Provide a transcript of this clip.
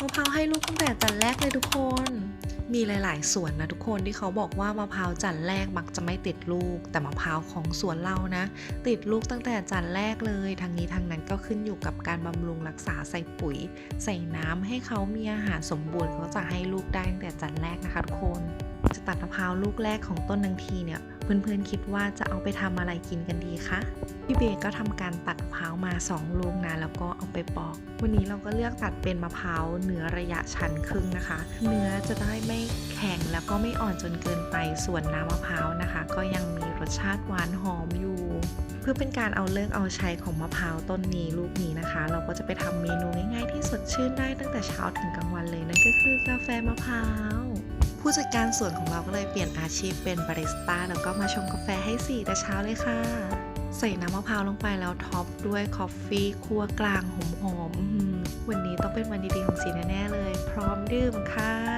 มะพร้าวให้ลูกตั้งแต่จันแรกเลยทุกคน มีหลาย ๆ สวนนะทุกคนที่เขาบอกว่ามะพร้าวจันแรกมักจะไม่ติดลูก แต่มะพร้าวของสวนเรานะ ติดลูกตั้งแต่จันแรกเลย ทางนี้ทางนั้นก็ขึ้นอยู่กับการบำรุงรักษาใส่ปุ๋ย ใส่น้ำให้เขามีอาหารสมบูรณ์เขาจะให้ลูกได้ตั้งแต่จันแรกนะคะทุกคน จะตัดมะพร้าวลูกแรกของต้นนังทีเนี่ยเพื่อนๆคิดว่าจะเอาไปทำอะไรกินกันดีคะพี่เบก็ทำการตัดมะพร้าวมา 2 ลูกนะแล้วก็เอาไปปอก วันนี้เราก็เลือกตัดเป็นมะพร้าวเนื้อระยะชั้นครึ่งนะคะ เนื้อจะได้ไม่แข็งแล้วก็ไม่อ่อนจนเกินไปส่วนน้ำมะพร้าวนะคะ ก็ยังมีรสชาติหวานหอมอยู่ เพื่อเป็นการเอาเลิกเอาใช้ของมะพร้าวต้นนี้ลูกนี้นะคะ เราก็จะไปทำเมนูง่ายๆที่สดชื่นได้ตั้งแต่เช้าถึงกลางวันเลยนั่นก็คือกาแฟมะพร้าว ผู้จัดการสวนของเราก็เลยเปลี่ยนอาชีพเป็นบาริสต้าแล้วก็มาชงกาแฟให้สี่แต่เช้าเลยค่ะ ใส่น้ำมะพร้าวลงไปแล้วท็อปด้วยคอฟฟี่คั่วกลางหอมๆวันนี้ต้องเป็นวันดีๆของสีแน่ๆเลย พร้อมดื่มค่ะ